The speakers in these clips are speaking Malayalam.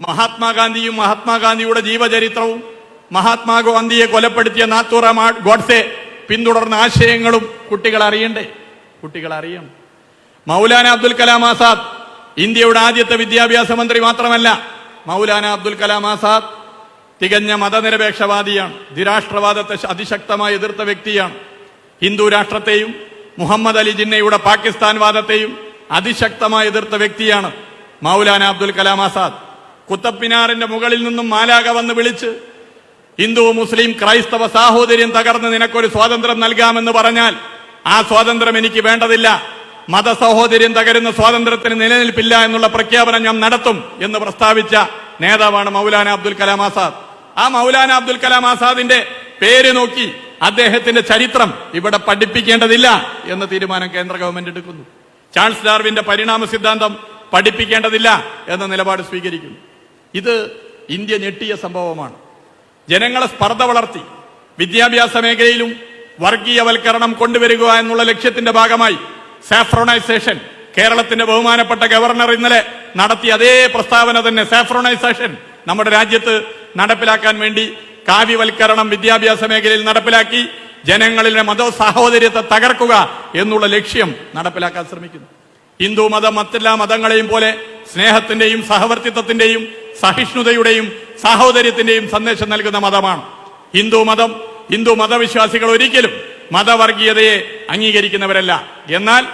മഹാത്മാഗാന്ധിയും മഹാത്മാഗാന്ധിയുടെ ജീവചരിത്രവും മഹാത്മാഗാന്ധിയെ കൊലപ്പെടുത്തിയ നാത്തൂറ ഗോഡ്സെ പിന്തുടർന്ന ആശയങ്ങളും കുട്ടികൾ അറിയണ്ടേ കുട്ടികൾ അറിയണം മൗലാന അബ്ദുൽ കലാം ആസാദ് ഇന്ത്യയുടെ ആദ്യത്തെ വിദ്യാഭ്യാസ മന്ത്രി മാത്രമല്ല. മൗലാന അബ്ദുൽ കലാം ആസാദ് തികഞ്ഞ മതനിരപേക്ഷവാദിയാണ്. ദ്വിരാഷ്ട്രവാദത്തെ അതിശക്തമായി എതിർത്ത വ്യക്തിയാണ്. ഹിന്ദു രാഷ്ട്രത്തെയും മുഹമ്മദ് അലി ജിന്നയുടെ പാകിസ്ഥാൻ വാദത്തെയും അതിശക്തമായി എതിർത്ത വ്യക്തിയാണ് മൗലാന അബ്ദുൽ കലാം ആസാദ്. കുത്തബ് മിനാറിന്റെ മുകളിൽ നിന്നും മാലാക വന്ന് വിളിച്ച് ഹിന്ദു മുസ്ലിം ക്രൈസ്തവ സാഹോദര്യം തകർന്ന് നിനക്കൊരു സ്വാതന്ത്ര്യം നൽകാമെന്ന് പറഞ്ഞാൽ ആ സ്വാതന്ത്ര്യം എനിക്ക് വേണ്ടതില്ല. മത സഹോദര്യം തകരുന്ന സ്വാതന്ത്ര്യത്തിന് നിലനിൽപ്പില്ല എന്നുള്ള പ്രഖ്യാപനം ഞാൻ നടത്തും എന്ന് പ്രസ്താവിച്ച നേതാവാണ് മൗലാന അബ്ദുൽ കലാം ആസാദ്. ആ മൗലാന അബ്ദുൽ കലാം ആസാദിന്റെ പേര് നോക്കി അദ്ദേഹത്തിന്റെ ചരിത്രം ഇവിടെ പഠിപ്പിക്കേണ്ടതില്ല എന്ന തീരുമാനം കേന്ദ്ര ഗവൺമെന്റ് എടുക്കുന്നു. ചാൾസ് ഡാർവിന്റെ പരിണാമ സിദ്ധാന്തം പഠിപ്പിക്കേണ്ടതില്ല എന്ന നിലപാട് സ്വീകരിക്കുന്നു. ഇത് ഇന്ത്യ ഞെട്ടിയ സംഭവമാണ്. ജനങ്ങളെ സ്പർദ്ധ വളർത്തി വിദ്യാഭ്യാസ മേഖലയിലും വർഗീയവൽക്കരണം കൊണ്ടുവരിക എന്നുള്ള ലക്ഷ്യത്തിന്റെ ഭാഗമായി സാഫ്രോണൈസേഷൻ കേരളത്തിന്റെ ബഹുമാനപ്പെട്ട ഗവർണർ ഇന്നലെ നടത്തിയ അതേ പ്രസ്താവന തന്നെ സാഫ്രോണൈസേഷൻ നമ്മുടെ രാജ്യത്ത് നടപ്പിലാക്കാൻ വേണ്ടി കാവ്യവൽക്കരണം വിദ്യാഭ്യാസ മേഖലയിൽ നടപ്പിലാക്കി ജനങ്ങളിലെ മത സാഹോദര്യത്തെ തകർക്കുക എന്നുള്ള ലക്ഷ്യം നടപ്പിലാക്കാൻ ശ്രമിക്കുന്നു. ഹിന്ദു മതം മറ്റെല്ലാ മതങ്ങളെയും പോലെ സ്നേഹത്തിന്റെയും സഹവർത്തിത്വത്തിന്റെയും സഹിഷ്ണുതയുടെയും സാഹോദര്യത്തിന്റെയും സന്ദേശം നൽകുന്ന മതമാണ്. ഹിന്ദു മതം ഹിന്ദു മതവിശ്വാസികൾ ഒരിക്കലും മതവർഗീയതയെ അംഗീകരിക്കുന്നവരല്ല. എന്നാൽ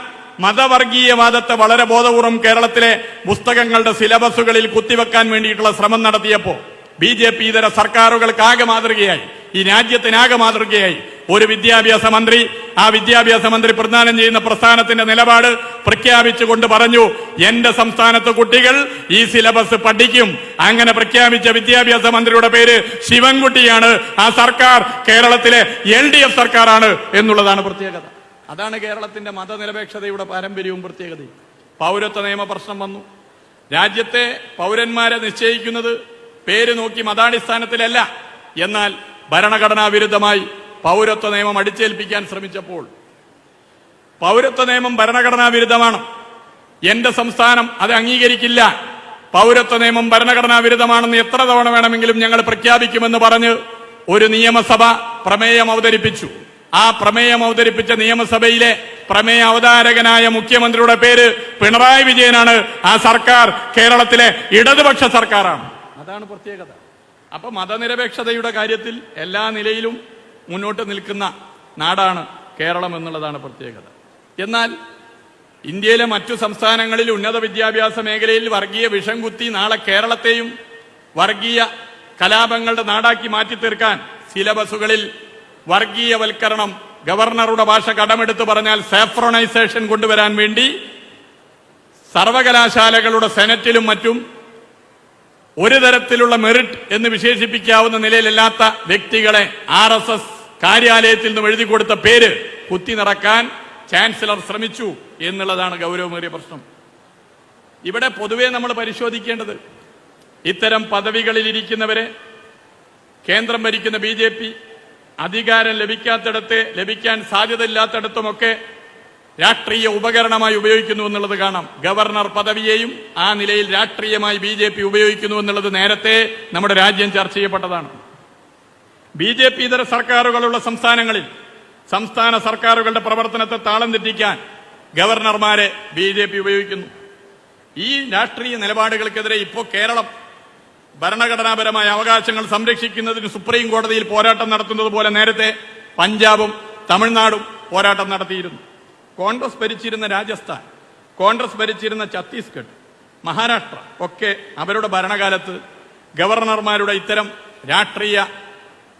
മതവർഗീയവാദത്തെ വളരെ ബോധപൂർവം കേരളത്തിലെ പുസ്തകങ്ങളുടെ സിലബസുകളിൽ കുത്തിവെക്കാൻ വേണ്ടിയിട്ടുള്ള ശ്രമം നടത്തിയപ്പോൾ ബി ജെ പി ഇതര സർക്കാരുകൾക്കാകെ മാതൃകയായി. ഈ രാജ്യത്തിനാകെ മാതൃകയായി. ഒരു വിദ്യാഭ്യാസ മന്ത്രി ആ വിദ്യാഭ്യാസ മന്ത്രി പ്രദാനം ചെയ്യുന്ന പ്രസ്ഥാനത്തിന്റെ നിലപാട് പ്രഖ്യാപിച്ചുകൊണ്ട് പറഞ്ഞു എന്റെ സംസ്ഥാനത്ത് കുട്ടികൾ ഈ സിലബസ് പഠിക്കും. അങ്ങനെ പ്രഖ്യാപിച്ച വിദ്യാഭ്യാസ മന്ത്രിയുടെ പേര് ശിവൻകുട്ടിയാണ്. ആ സർക്കാർ കേരളത്തിലെ എൽ ഡി എഫ് സർക്കാരാണ് എന്നുള്ളതാണ് പ്രത്യേകത. അതാണ് കേരളത്തിന്റെ മതനിരപേക്ഷതയുടെ പാരമ്പര്യവും പ്രത്യേകതയും. പൗരത്വ നിയമ പ്രശ്നം വന്നു. രാജ്യത്തെ പൗരന്മാരെ നിശ്ചയിക്കുന്നത് പേര് നോക്കി മതാടിസ്ഥാനത്തിലല്ല. എന്നാൽ ഭരണഘടനാ വിരുദ്ധമായി പൗരത്വ നിയമം അടിച്ചേൽപ്പിക്കാൻ ശ്രമിച്ചപ്പോൾ പൗരത്വ നിയമം ഭരണഘടനാ വിരുദ്ധമാണ്. എന്റെ സംസ്ഥാനം അത് അംഗീകരിക്കില്ല. പൗരത്വ നിയമം ഭരണഘടനാ വിരുദ്ധമാണെന്ന് എത്ര തവണ വേണമെങ്കിലും ഞങ്ങൾ പ്രഖ്യാപിക്കുമെന്ന് പറഞ്ഞ് ഒരു നിയമസഭ പ്രമേയം അവതരിപ്പിച്ചു. ആ പ്രമേയം അവതരിപ്പിച്ച നിയമസഭയിലെ പ്രമേയ അവതാരകനായ മുഖ്യമന്ത്രിയുടെ പേര് പിണറായി വിജയനാണ്. ആ സർക്കാർ കേരളത്തിലെ ഇടതുപക്ഷ സർക്കാരാണ്. അതാണ് പ്രത്യേകത. അപ്പൊ മതനിരപേക്ഷതയുടെ കാര്യത്തിൽ എല്ലാ നിലയിലും മുന്നോട്ട് നിൽക്കുന്ന നാടാണ് കേരളം എന്നുള്ളതാണ് പ്രത്യേകത. എന്നാൽ ഇന്ത്യയിലെ മറ്റു സംസ്ഥാനങ്ങളിൽ ഉന്നത വിദ്യാഭ്യാസ മേഖലയിൽ വർഗീയ വിഷം കുത്തി നാളെ കേരളത്തെയും വർഗീയ കലാപങ്ങളുടെ നാടാക്കി മാറ്റി തീർക്കാൻ സിലബസുകളിൽ വർഗീയവൽക്കരണം ഗവർണറുടെ ഭാഷ കടമെടുത്ത് പറഞ്ഞാൽ സാഫ്രോണൈസേഷൻ കൊണ്ടുവരാൻ വേണ്ടി സർവകലാശാലകളുടെ സെനറ്റിലും മറ്റും ഒരു തരത്തിലുള്ള മെറിറ്റ് എന്ന് വിശേഷിപ്പിക്കാവുന്ന നിലയിലല്ലാത്ത വ്യക്തികളെ ആർ എസ് എസ് കാര്യാലയത്തിൽ നിന്നും എഴുതി കൊടുത്ത പേര് കുത്തി നിറക്കാൻ ചാൻസലർ ശ്രമിച്ചു എന്നുള്ളതാണ് ഗൗരവമേറിയ പ്രശ്നം. ഇവിടെ പൊതുവെ നമ്മൾ പരിശോധിക്കേണ്ടത് ഇത്തരം പദവികളിൽ ഇരിക്കുന്നവരെ കേന്ദ്രം ഭരിക്കുന്ന ബി ജെ പി അധികാരം ലഭിക്കാത്തിടത്ത് ലഭിക്കാൻ സാധ്യതയില്ലാത്തിടത്തുമൊക്കെ രാഷ്ട്രീയ ഉപകരണമായി ഉപയോഗിക്കുന്നു എന്നുള്ളത് കാണാം. ഗവർണർ പദവിയെയും ആ നിലയിൽ രാഷ്ട്രീയമായി ബി ഉപയോഗിക്കുന്നു എന്നുള്ളത് നേരത്തെ നമ്മുടെ രാജ്യം ചർച്ച ചെയ്യപ്പെട്ടതാണ്. ബി ജെ പി ഇതര സർക്കാരുകളുള്ള സംസ്ഥാനങ്ങളിൽ സംസ്ഥാന സർക്കാരുകളുടെ പ്രവർത്തനത്തെ താളം തെറ്റിക്കാൻ ഗവർണർമാരെ ബി ജെ പി ഉപയോഗിക്കുന്നു. ഈ രാഷ്ട്രീയ നിലപാടുകൾക്കെതിരെ ഇപ്പോൾ കേരളം ഭരണഘടനാപരമായ അവകാശങ്ങൾ സംരക്ഷിക്കുന്നതിന് സുപ്രീം കോടതിയിൽ പോരാട്ടം നടത്തുന്നത് പോലെ നേരത്തെ പഞ്ചാബും തമിഴ്നാടും പോരാട്ടം നടത്തിയിരുന്നു. കോൺഗ്രസ് ഭരിച്ചിരുന്ന രാജസ്ഥാൻ കോൺഗ്രസ് ഭരിച്ചിരുന്ന ഛത്തീസ്ഗഡ് മഹാരാഷ്ട്ര ഒക്കെ അവരുടെ ഭരണകാലത്ത് ഗവർണർമാരുടെ ഇത്തരം രാഷ്ട്രീയ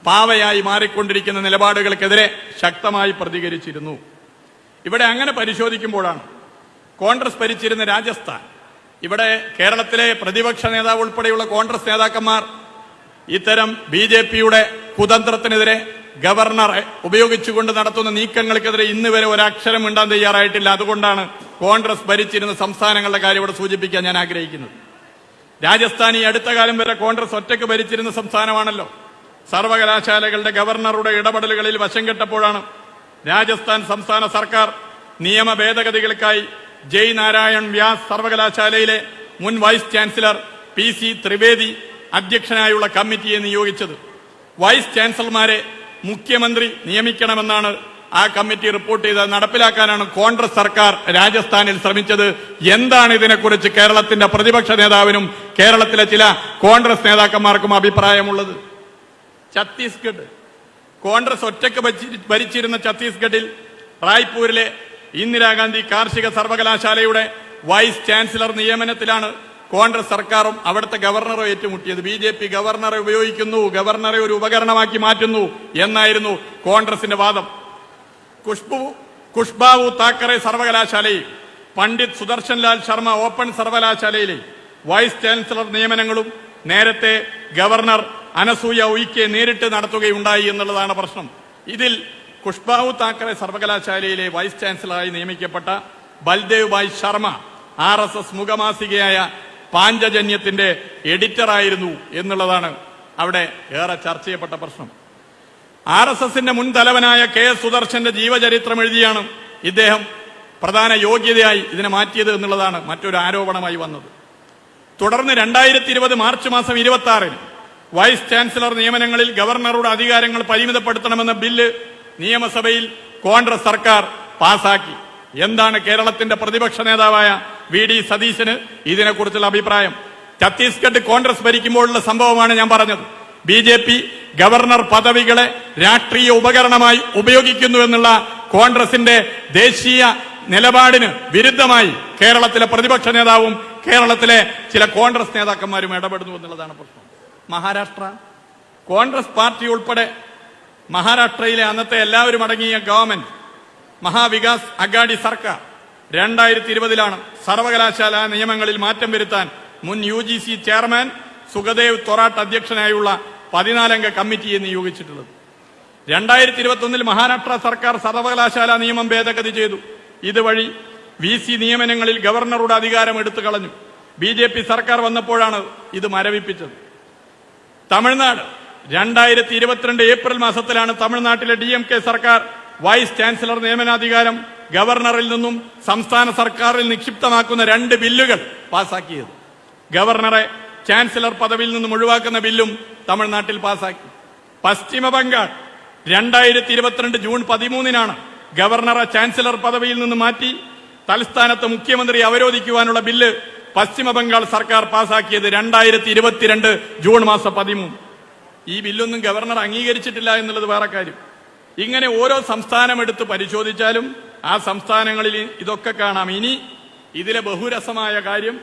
പാവയായി മാറിക്കൊണ്ടിരിക്കുന്ന നിലപാടുകൾക്കെതിരെ ശക്തമായി പ്രതികരിച്ചിരുന്നു. ഇവിടെ അങ്ങനെ പരിശോധിക്കുമ്പോഴാണ് കോൺഗ്രസ് ഭരിച്ചിരുന്ന രാജസ്ഥാൻ ഇവിടെ കേരളത്തിലെ പ്രതിപക്ഷ നേതാവ് ഉൾപ്പെടെയുള്ള കോൺഗ്രസ് നേതാക്കന്മാർ ഇത്തരം ബി ജെ പിയുടെ കുതന്ത്രത്തിനെതിരെ ഗവർണറെ ഉപയോഗിച്ചുകൊണ്ട് നടത്തുന്ന നീക്കങ്ങൾക്കെതിരെ ഇന്ന് വരെ ഒരക്ഷരം മിണ്ടാൻ തയ്യാറായിട്ടില്ല. അതുകൊണ്ടാണ് കോൺഗ്രസ് ഭരിച്ചിരുന്ന സംസ്ഥാനങ്ങളുടെ കാര്യം ഇവിടെ സൂചിപ്പിക്കാൻ ഞാൻ ആഗ്രഹിക്കുന്നത്. രാജസ്ഥാൻ ഈ അടുത്ത കാലം വരെ കോൺഗ്രസ് ഒറ്റയ്ക്ക് ഭരിച്ചിരുന്ന സംസ്ഥാനമാണല്ലോ. സർവകലാശാലകളുടെ ഗവർണറുടെ ഇടപെടലുകളിൽ വശം കെട്ടപ്പോഴാണ് രാജസ്ഥാൻ സംസ്ഥാന സർക്കാർ നിയമ ഭേദഗതികൾക്കായി ജയ് നാരായൺ വ്യാസ് സർവകലാശാലയിലെ മുൻ vice chancellor P C Trivedi അധ്യക്ഷനായുള്ള കമ്മിറ്റിയെ നിയോഗിച്ചത്. വൈസ് ചാൻസലർമാരെ മുഖ്യമന്ത്രി നിയമിക്കണമെന്നാണ് ആ കമ്മിറ്റി റിപ്പോർട്ട് ചെയ്ത് നടപ്പിലാക്കാനാണ് കോൺഗ്രസ് സർക്കാർ രാജസ്ഥാനിൽ ശ്രമിച്ചത്. എന്താണ് ഇതിനെക്കുറിച്ച് കേരളത്തിന്റെ പ്രതിപക്ഷ നേതാവിനും കേരളത്തിലെ ചില കോൺഗ്രസ് നേതാക്കന്മാർക്കും അഭിപ്രായമുള്ളത്? ഛത്തീസ്ഗഡ്. കോൺഗ്രസ് ഒറ്റയ്ക്ക് ഭരിച്ചി- ഭരിച്ചിരുന്ന ഛത്തീസ്ഗഡിൽ റായ്പൂരിലെ ഇന്ദിരാഗാന്ധി കാർഷിക സർവകലാശാലയുടെ വൈസ് ചാൻസലർ നിയമനത്തിലാണ് കോൺഗ്രസ് സർക്കാരും അവിടുത്തെ ഗവർണറും ഏറ്റുമുട്ടിയത്. ബി ജെ പി ഗവർണറെ ഉപയോഗിക്കുന്നു ഗവർണറെ ഒരു ഉപകരണമാക്കി മാറ്റുന്നു എന്നായിരുന്നു കോൺഗ്രസിന്റെ വാദം. കുഷ്ബു കുഷ്ബാവു താക്കറെ സർവകലാശാലയിൽ പണ്ഡിറ്റ് സുദർശൻ ലാൽ ശർമ്മ ഓപ്പൺ സർവകലാശാലയിലെ വൈസ് ചാൻസലർ നിയമനങ്ങളും നേരത്തെ ഗവർണർ അനസൂയ ഉയിക്കെ നേരിട്ട് നടത്തുകയുണ്ടായി എന്നുള്ളതാണ് പ്രശ്നം. ഇതിൽ കുഷ്ബാവു താക്കറെ സർവകലാശാലയിലെ വൈസ് ചാൻസലറായി നിയമിക്കപ്പെട്ട Baldev Bhai Sharma R S S മുഖമാസികയായ പാഞ്ചജന്യത്തിന്റെ എഡിറ്ററായിരുന്നു എന്നുള്ളതാണ് അവിടെ ഏറെ ചർച്ച ചെയ്യപ്പെട്ട പ്രശ്നം. ആർ എസ് എസിന്റെ മുൻ തലവനായ കെ എസ് സുദർശന്റെ ജീവചരിത്രം എഴുതിയാണ് ഇദ്ദേഹം പ്രധാന യോഗ്യതയായി ഇതിനെ മാറ്റിയത് എന്നുള്ളതാണ് മറ്റൊരു ആരോപണമായി വന്നത്. തുടർന്ന് രണ്ടായിരത്തി ഇരുപത് മാർച്ച് മാസം ഇരുപത്തി ആറിന് വൈസ് ചാൻസലർ നിയമനങ്ങളിൽ ഗവർണറുടെ അധികാരങ്ങൾ പരിമിതപ്പെടുത്തണമെന്ന ബില്ല് നിയമസഭയിൽ കോൺഗ്രസ് സർക്കാർ പാസാക്കി. എന്താണ് കേരളത്തിന്റെ പ്രതിപക്ഷ നേതാവായ വി ഡി സതീശന് ഇതിനെക്കുറിച്ചുള്ള അഭിപ്രായം? ഛത്തീസ്ഗഡ് കോൺഗ്രസ് ഭരിക്കുമ്പോഴുള്ള സംഭവമാണ് ഞാൻ പറഞ്ഞത്. ബി ജെ പി ഗവർണർ പദവികളെ രാഷ്ട്രീയ ഉപകരണമായി ഉപയോഗിക്കുന്നുവെന്നുള്ള കോൺഗ്രസിന്റെ ദേശീയ നിലപാടിന് വിരുദ്ധമായി കേരളത്തിലെ പ്രതിപക്ഷ നേതാവും കേരളത്തിലെ ചില കോൺഗ്രസ് നേതാക്കന്മാരും ഇടപെടുന്നു എന്നുള്ളതാണ് പ്രശ്നം. മഹാരാഷ്ട്ര. കോൺഗ്രസ് പാർട്ടി ഉൾപ്പെടെ മഹാരാഷ്ട്രയിലെ അന്നത്തെ എല്ലാവരും അടങ്ങിയ ഗവൺമെന്റ് മഹാവികാസ് അഗാഡി സർക്കാർ രണ്ടായിരത്തി ഇരുപതിലാണ് സർവകലാശാല നിയമങ്ങളിൽ മാറ്റം വരുത്താൻ മുൻ U G C chairman Sukhdev Thorat അധ്യക്ഷനായുള്ള പതിനാലംഗ കമ്മിറ്റിയെ നിയോഗിച്ചിട്ടുള്ളത്. രണ്ടായിരത്തി ഇരുപത്തി ഒന്നിൽ മഹാരാഷ്ട്ര സർക്കാർ സർവകലാശാല നിയമം ഭേദഗതി ചെയ്തു. ഇതുവഴി വി സി നിയമനങ്ങളിൽ ഗവർണറുടെ അധികാരം എടുത്തു കളഞ്ഞു. ബി സർക്കാർ വന്നപ്പോഴാണ് ഇത് മരവിപ്പിച്ചത്. തമിഴ്നാട്. രണ്ടായിരത്തി ഇരുപത്തിരണ്ട് ഏപ്രിൽ മാസത്തിലാണ് തമിഴ്നാട്ടിലെ ഡി എം കെ സർക്കാർ വൈസ് ചാൻസലർ നിയമനാധികാരം ഗവർണറിൽ നിന്നും സംസ്ഥാന സർക്കാരിൽ നിക്ഷിപ്തമാക്കുന്ന രണ്ട് ബില്ലുകൾ പാസാക്കിയത്. ഗവർണറെ ചാൻസലർ പദവിയിൽ നിന്നും ഒഴിവാക്കുന്ന ബില്ലും തമിഴ്നാട്ടിൽ പാസാക്കി. പശ്ചിമ ബംഗാൾ രണ്ടായിരത്തി ഇരുപത്തിരണ്ട് ജൂൺ പതിമൂന്നിനാണ് ഗവർണറെ ചാൻസലർ പദവിയിൽ നിന്ന് മാറ്റി തലസ്ഥാനത്ത് മുഖ്യമന്ത്രി അവരോധിക്കുവാനുള്ള ബില്ല് പശ്ചിമ ബംഗാൾ സർക്കാർ പാസാക്കിയത് രണ്ടായിരത്തി ഇരുപത്തിരണ്ട് ജൂൺ മാസം പതിമൂന്ന്. ഈ ബില്ലൊന്നും ഗവർണർ അംഗീകരിച്ചിട്ടില്ല എന്നുള്ളത് വേറെ കാര്യം. ഇങ്ങനെ ഓരോ സംസ്ഥാനം എടുത്ത് പരിശോധിച്ചാലും ആ സംസ്ഥാനങ്ങളിൽ ഇതൊക്കെ കാണാം. ഇനി ഇതിലെ ബഹുരസമായ കാര്യം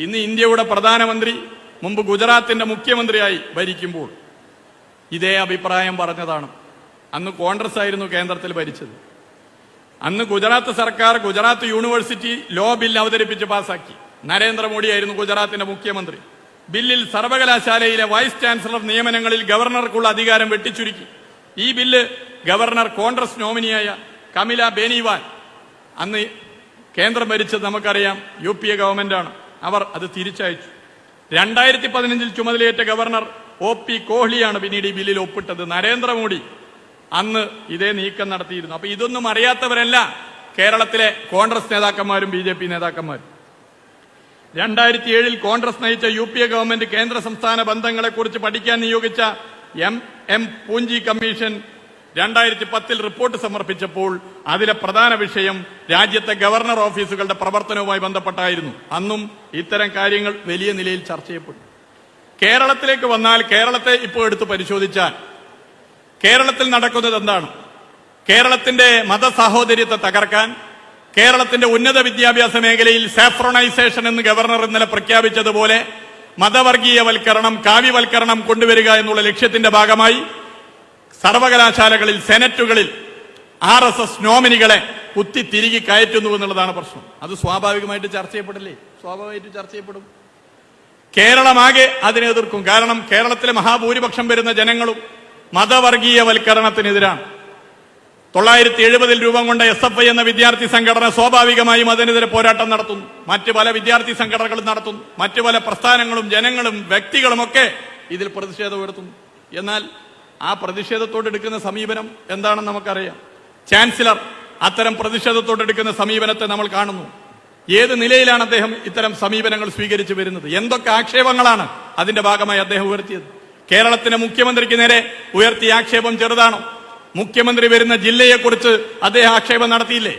ഇന്ന് ഇന്ത്യയുടെ പ്രധാനമന്ത്രി മുമ്പ് ഗുജറാത്തിന്റെ മുഖ്യമന്ത്രിയായി ഭരിക്കുമ്പോൾ ഇതേ അഭിപ്രായം പറഞ്ഞതാണ്. അന്ന് കോൺഗ്രസ് ആയിരുന്നു കേന്ദ്രത്തിൽ ഭരിച്ചത്. അന്ന് ഗുജറാത്ത് സർക്കാർ ഗുജറാത്ത് യൂണിവേഴ്സിറ്റി ലോ ബിൽ അവതരിപ്പിച്ച് പാസാക്കി. നരേന്ദ്രമോദിയായിരുന്നു ഗുജറാത്തിന്റെ മുഖ്യമന്ത്രി. ബില്ലിൽ സർവകലാശാലയിലെ വൈസ് ചാൻസലർ നിയമനങ്ങളിൽ ഗവർണർക്കുള്ള അധികാരം വെട്ടിച്ചുരുക്കി. ഈ ബില്ല് ഗവർണർ കോൺഗ്രസ് നോമിനിയായ കമില ബേനിവാൽ. അന്ന് കേന്ദ്രം ഭരിച്ചത് നമുക്കറിയാം യു പി എ ഗവൺമെന്റാണ്. അവർ അത് തിരിച്ചയച്ചു. രണ്ടായിരത്തി പതിനഞ്ചിൽ ചുമതലയേറ്റ ഗവർണർ ഒ പി കോഹ്ലിയാണ് പിന്നീട് ഈ ബില്ലിൽ ഒപ്പിട്ടത്. നരേന്ദ്രമോദി അന്ന് ഇതേ നീക്കം നടത്തിയിരുന്നു. അപ്പൊ ഇതൊന്നും അറിയാത്തവരല്ല കേരളത്തിലെ കോൺഗ്രസ് നേതാക്കന്മാരും ബി നേതാക്കന്മാരും. രണ്ടായിരത്തി ഏഴിൽ കോൺഗ്രസ് നയിച്ച യു പി എ ഗവൺമെന്റ് കേന്ദ്ര സംസ്ഥാന ബന്ധങ്ങളെക്കുറിച്ച് പഠിക്കാൻ നിയോഗിച്ച എം എം പൂഞ്ചി കമ്മീഷൻ രണ്ടായിരത്തി പത്തിൽ റിപ്പോർട്ട് സമർപ്പിച്ചപ്പോൾ അതിലെ പ്രധാന വിഷയം രാജ്യത്തെ ഗവർണർ ഓഫീസുകളുടെ പ്രവർത്തനവുമായി ബന്ധപ്പെട്ടായിരുന്നു. അന്നും ഇത്തരം കാര്യങ്ങൾ വലിയ നിലയിൽ ചർച്ച ചെയ്യപ്പെട്ടു. കേരളത്തിലേക്ക് വന്നാൽ കേരളത്തെ ഇപ്പോൾ എടുത്ത് പരിശോധിച്ചാൽ കേരളത്തിൽ നടക്കുന്നത് എന്താണ്? കേരളത്തിന്റെ മതസാഹോദര്യത്തെ തകർക്കാൻ കേരളത്തിന്റെ ഉന്നത വിദ്യാഭ്യാസ മേഖലയിൽ സാഫ്രണൈസേഷൻ എന്ന് ഗവർണർ ഇന്നലെ പ്രഖ്യാപിച്ചതുപോലെ മതവർഗീയവൽക്കരണം കാവ്യവൽക്കരണം കൊണ്ടുവരിക എന്നുള്ള ലക്ഷ്യത്തിന്റെ ഭാഗമായി സർവകലാശാലകളിൽ സെനറ്റുകളിൽ ആർ എസ് എസ് നോമിനികളെ കുത്തി തിരികെ കയറ്റുന്നു എന്നുള്ളതാണ് പ്രശ്നം. അത് സ്വാഭാവികമായിട്ട് ചർച്ച ചെയ്യപ്പെടില്ലേ? സ്വാഭാവികമായിട്ട് ചർച്ച ചെയ്യപ്പെടും. കേരളമാകെ അതിനെ എതിർക്കും. കാരണം കേരളത്തിലെ മഹാഭൂരിപക്ഷം വരുന്ന ജനങ്ങളും മതവർഗീയവൽക്കരണത്തിനെതിരാണ്. തൊള്ളായിരത്തി എഴുപതിൽ രൂപം കൊണ്ട എസ് എഫ് ഐ എന്ന വിദ്യാർത്ഥി സംഘടന സ്വാഭാവികമായും അതിനെതിരെ പോരാട്ടം നടത്തുന്നു. മറ്റ് പല വിദ്യാർത്ഥി സംഘടനകളും നടത്തുന്നു. മറ്റു പല പ്രസ്ഥാനങ്ങളും ജനങ്ങളും വ്യക്തികളുമൊക്കെ ഇതിൽ പ്രതിഷേധം ഉയർത്തുന്നു. എന്നാൽ ആ പ്രതിഷേധത്തോട് എടുക്കുന്ന സമീപനം എന്താണെന്ന് നമുക്കറിയാം. ചാൻസലർ അത്തരം പ്രതിഷേധത്തോട് എടുക്കുന്ന സമീപനത്തെ നമ്മൾ കാണുന്നു. ഏത് നിലയിലാണ് അദ്ദേഹം ഇത്തരം സമീപനങ്ങൾ സ്വീകരിച്ചു വരുന്നത്? എന്തൊക്കെ ആക്ഷേപങ്ങളാണ് അതിന്റെ ഭാഗമായി അദ്ദേഹം ഉയർത്തിയത്? കേരളത്തിന്റെ മുഖ്യമന്ത്രിക്ക് നേരെ ഉയർത്തിയ ആക്ഷേപം ചെറുതാണോ? മുഖ്യമന്ത്രി വരുന്ന ജില്ലയെക്കുറിച്ച് അദ്ദേഹം ആക്ഷേപം നടത്തിയില്ലേ?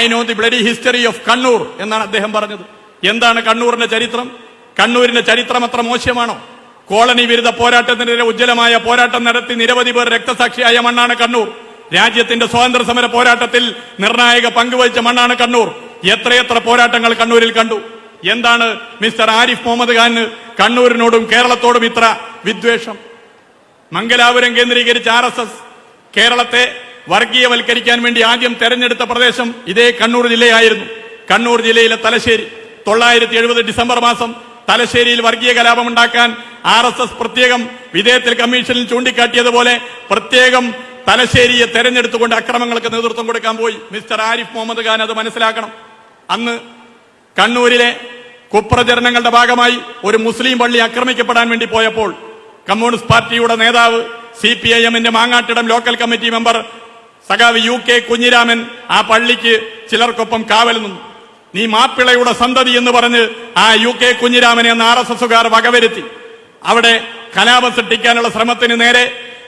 I know the bloody history of Kannur എന്നാണ് അദ്ദേഹം പറഞ്ഞത്. എന്താണ് കണ്ണൂരിന്റെ ചരിത്രം? കണ്ണൂരിന്റെ ചരിത്രം അത്ര മോശമാണോ? കോളനി വിരുദ്ധ പോരാട്ടത്തിനെതിരെ ഉജ്ജ്വലമായ പോരാട്ടം നടത്തി നിരവധി പേർ രക്തസാക്ഷിയായ മണ്ണാണ് കണ്ണൂർ. രാജ്യത്തിന്റെ സ്വാതന്ത്ര്യ സമര പോരാട്ടത്തിൽ നിർണായക പങ്കുവഹിച്ച മണ്ണാണ് കണ്ണൂർ. എത്രയെത്ര പോരാട്ടങ്ങൾ കണ്ണൂരിൽ കണ്ടു? എന്താണ് മിസ്റ്റർ ആരിഫ് മുഹമ്മദ് ഖാന് കണ്ണൂരിനോടും കേരളത്തോടും ഇത്ര വിദ്വേഷം? മംഗലാപുരം കേന്ദ്രീകരിച്ച് ആർ കേരളത്തെ വർഗീയവൽക്കരിക്കാൻ വേണ്ടി ആദ്യം തെരഞ്ഞെടുത്ത പ്രദേശം ഇതേ കണ്ണൂർ ജില്ലയായിരുന്നു. കണ്ണൂർ ജില്ലയിലെ തലശ്ശേരി. തൊള്ളായിരത്തി എഴുപത് ഡിസംബർ മാസം തലശ്ശേരിയിൽ വർഗീയ കലാപം ഉണ്ടാക്കാൻ ആർ എസ് എസ് പ്രത്യേകം വിധേയത്തിൽ കമ്മീഷനിൽ ചൂണ്ടിക്കാട്ടിയതുപോലെ പ്രത്യേകം തലശ്ശേരിയെ തെരഞ്ഞെടുത്തുകൊണ്ട് അക്രമങ്ങൾക്ക് നേതൃത്വം കൊടുക്കാൻ പോയി. മിസ്റ്റർ ആരിഫ് മുഹമ്മദ് ഖാൻ അത് മനസ്സിലാക്കണം. അന്ന് കണ്ണൂരിലെ കുപ്രചരണങ്ങളുടെ ഭാഗമായി ഒരു മുസ്ലിം പള്ളി ആക്രമിക്കപ്പെടാൻ വേണ്ടി പോയപ്പോൾ കമ്മ്യൂണിസ്റ്റ് പാർട്ടിയുടെ നേതാവ് സി പി ഐ എമ്മിന്റെ മാങ്ങാട്ടിടം ലോക്കൽ കമ്മിറ്റി മെമ്പർ സഖാവ് യു കെ കുഞ്ഞിരാമൻ ആ പള്ളിക്ക് ചിലർക്കൊപ്പം കാവൽ നിന്നു. നീ മാപ്പിളയുടെ സന്തതി എന്ന് പറഞ്ഞ് ആ യു കെ കുഞ്ഞിരാമനെ എന്ന ആർ എസ് എസുകാർ വകവരുത്തി. അവിടെ കലാപം സൃഷ്ടിക്കാനുള്ള ശ്രമത്തിന് നേരെ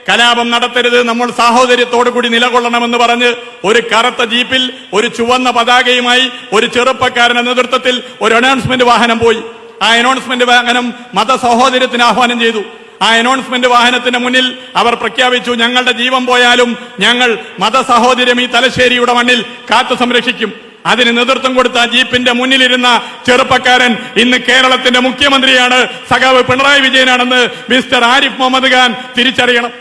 കലാപം നടത്തരുത് നമ്മൾ സാഹോദര്യത്തോടു കൂടി നിലകൊള്ളണമെന്ന് പറഞ്ഞ് ഒരു കറുത്ത ജീപ്പിൽ ഒരു ചുവന്ന പതാകയുമായി ഒരു ചെറുപ്പക്കാരന്റെ നേതൃത്വത്തിൽ ഒരു അനൗൺസ്മെന്റ് വാഹനം പോയി. ആ അനൗൺസ്മെന്റ് വാഹനം മതസഹോദര്യത്തിന് ആഹ്വാനം ചെയ്തു. ആ അനൗൺസ്മെന്റ് വാഹനത്തിന് മുന്നിൽ അവർ പ്രഖ്യാപിച്ചു ഞങ്ങളുടെ ജീവൻ പോയാലും ഞങ്ങൾ മതസഹോദര്യം ഈ തലശ്ശേരിയുടെ മണ്ണിൽ കാത്തു സംരക്ഷിക്കും. അതിന് നേതൃത്വം കൊടുത്ത ജീപ്പിന്റെ മുന്നിലിരുന്ന ചെറുപ്പക്കാരൻ ഇന്ന് കേരളത്തിന്റെ മുഖ്യമന്ത്രിയാണ്. സഖാവ് പിണറായി വിജയനാണെന്ന് മിസ്റ്റർ ആരിഫ് മുഹമ്മദ് ഖാൻ തിരിച്ചറിയണം.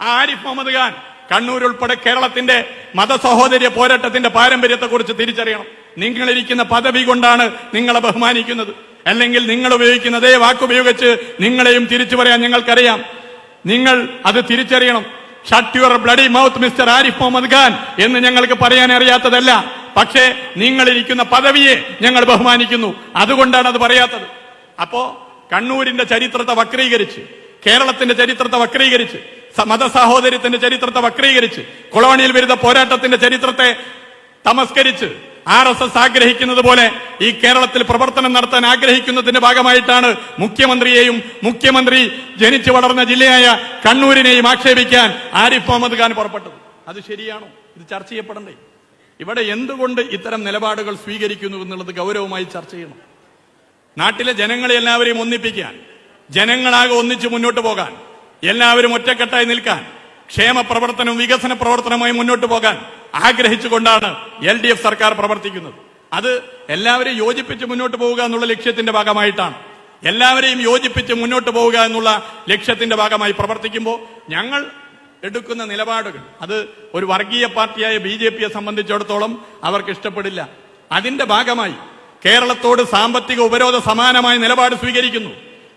ആ ആരിഫ് മുഹമ്മദ് ഖാൻ കണ്ണൂർ ഉൾപ്പെടെ കേരളത്തിന്റെ മതസഹോദര്യ പോരാട്ടത്തിന്റെ പാരമ്പര്യത്തെക്കുറിച്ച് തിരിച്ചറിയണം. നിങ്ങളിരിക്കുന്ന പദവി കൊണ്ടാണ് നിങ്ങളെ ബഹുമാനിക്കുന്നത്. അല്ലെങ്കിൽ നിങ്ങൾ ഉപയോഗിക്കുന്ന അതേ വാക്കുപയോഗിച്ച് നിങ്ങളെയും തിരിച്ചു പറയാൻ ഞങ്ങൾക്കറിയാം. നിങ്ങൾ അത് തിരിച്ചറിയണം. Shut your bloody mouth mister Arif Muhammad Khan എന്ന് ഞങ്ങൾക്ക് പറയാൻ അറിയാത്തതല്ല. പക്ഷേ നിങ്ങളിരിക്കുന്ന പദവിയെ ഞങ്ങൾ ബഹുമാനിക്കുന്നു. അതുകൊണ്ടാണ് അത് പറയാത്തത്. അപ്പോ കണ്ണൂരിന്റെ ചരിത്രത്തെ വക്രീകരിച്ച് കേരളത്തിന്റെ ചരിത്രത്തെ വക്രീകരിച്ച് മതസഹോദര്യത്തിന്റെ ചരിത്രത്തെ വക്രീകരിച്ച് കൊളോണിയൽ വിരുദ്ധ പോരാട്ടത്തിന്റെ ചരിത്രത്തെ തമസ്കരിച്ച് ആർ എസ് എസ് ആഗ്രഹിക്കുന്നത് പോലെ ഈ കേരളത്തിൽ പ്രവർത്തനം നടത്താൻ ആഗ്രഹിക്കുന്നതിന്റെ ഭാഗമായിട്ടാണ് മുഖ്യമന്ത്രിയെയും മുഖ്യമന്ത്രി ജനിച്ചു വളർന്ന ജില്ലയായ കണ്ണൂരിനെയും ആക്ഷേപിക്കാൻ ആരിഫ് മുഹമ്മദ് ഖാൻ പുറപ്പെട്ടത്. അത് ശരിയാണോ? ഇത് ചർച്ച ചെയ്യപ്പെടണ്ടേ? ഇവിടെ എന്തുകൊണ്ട് ഇത്തരം നിലപാടുകൾ സ്വീകരിക്കുന്നു എന്നുള്ളത് ഗൗരവമായി ചർച്ച ചെയ്യണം. നാട്ടിലെ ജനങ്ങളെ എല്ലാവരെയും ഒന്നിപ്പിക്കാൻ ജനങ്ങളാകെ ഒന്നിച്ച് മുന്നോട്ട് പോകാൻ എല്ലാവരും ഒറ്റക്കെട്ടായി നിൽക്കാൻ ക്ഷേമ പ്രവർത്തനവും വികസന പ്രവർത്തനവുമായി മുന്നോട്ട് പോകാൻ ആഗ്രഹിച്ചുകൊണ്ടാണ് എൽ ഡി എഫ് സർക്കാർ പ്രവർത്തിക്കുന്നത്. അത് എല്ലാവരെയും യോജിപ്പിച്ച് മുന്നോട്ട് പോവുക എന്നുള്ള ലക്ഷ്യത്തിന്റെ ഭാഗമായിട്ടാണ്. എല്ലാവരെയും യോജിപ്പിച്ച് മുന്നോട്ട് പോവുക എന്നുള്ള ലക്ഷ്യത്തിന്റെ ഭാഗമായി പ്രവർത്തിക്കുമ്പോൾ ഞങ്ങൾ എടുക്കുന്ന നിലപാടുകൾ അത് ഒരു വർഗീയ പാർട്ടിയായ ബി ജെ പിയെ സംബന്ധിച്ചിടത്തോളം അവർക്ക് ഇഷ്ടപ്പെടില്ല. അതിന്റെ ഭാഗമായി കേരളത്തോട് സാമ്പത്തിക ഉപരോധ സമാനമായ നിലപാട് സ്വീകരിക്കുന്നു.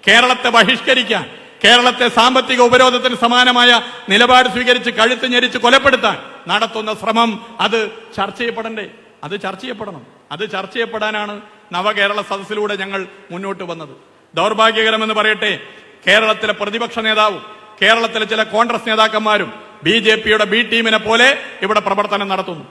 കേരളത്തെ ബഹിഷ്കരിക്കാൻ കേരളത്തെ സാമ്പത്തിക ഉപരോധത്തിന് സമാനമായ നിലപാട് സ്വീകരിച്ച് കഴുത്ത് ഞെരിച്ച് കൊലപ്പെടുത്താൻ നടത്തുന്ന ശ്രമം അത് ചർച്ച ചെയ്യപ്പെടണ്ടേ? അത് ചർച്ച ചെയ്യപ്പെടണം. അത് ചർച്ച ചെയ്യപ്പെടാനാണ് നവകേരള സദസ്സിലൂടെ ഞങ്ങൾ മുന്നോട്ട് വന്നത്. ദൗർഭാഗ്യകരമെന്ന് പറയട്ടെ കേരളത്തിലെ പ്രതിപക്ഷ നേതാവും കേരളത്തിലെ ചില കോൺഗ്രസ് നേതാക്കന്മാരും ബി ജെ പിയുടെ ബി ടീമിനെ പോലെ ഇവിടെ പ്രവർത്തനം നടത്തുന്നു.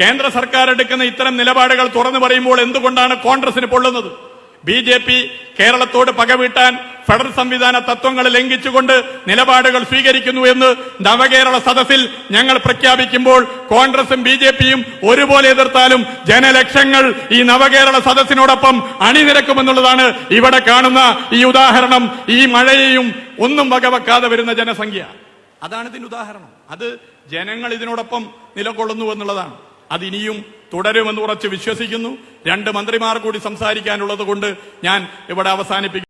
കേന്ദ്ര സർക്കാർ എടുക്കുന്ന ഇത്തരം നിലപാടുകൾ തുറന്നു പറയുമ്പോൾ എന്തുകൊണ്ടാണ് കോൺഗ്രസിന് പൊള്ളുന്നത്? ബി ജെ പി കേരളത്തോട് പകവീട്ടാൻ ഫെഡറൽ സംവിധാന തത്വങ്ങൾ ലംഘിച്ചുകൊണ്ട് നിലപാടുകൾ സ്വീകരിക്കുന്നു എന്ന് നവകേരള സദസ്സിൽ ഞങ്ങൾ പ്രഖ്യാപിക്കുമ്പോൾ കോൺഗ്രസും ബി ജെ പിയും ഒരുപോലെ എതിർത്താലും ജനലക്ഷങ്ങൾ ഈ നവകേരള സദസ്സിനോടൊപ്പം അണിനിരക്കുമെന്നുള്ളതാണ് ഇവിടെ കാണുന്ന ഈ ഉദാഹരണം. ഈ മഴയെയും ഒന്നും വകവെക്കാതെ വരുന്ന ജനസംഖ്യ. അതാണ് ഇതിന് ഉദാഹരണം. അത് ജനങ്ങൾ ഇതിനോടൊപ്പം നിലകൊള്ളുന്നു എന്നുള്ളതാണ്. അത് ഇനിയും തുടരുമെന്ന് ഉറച്ച് വിശ്വസിക്കുന്നു. രണ്ട് മന്ത്രിമാർ കൂടി സംസാരിക്കാനുള്ളത് കൊണ്ട് ഞാൻ ഇവിടെ അവസാനിപ്പിക്കുന്നു.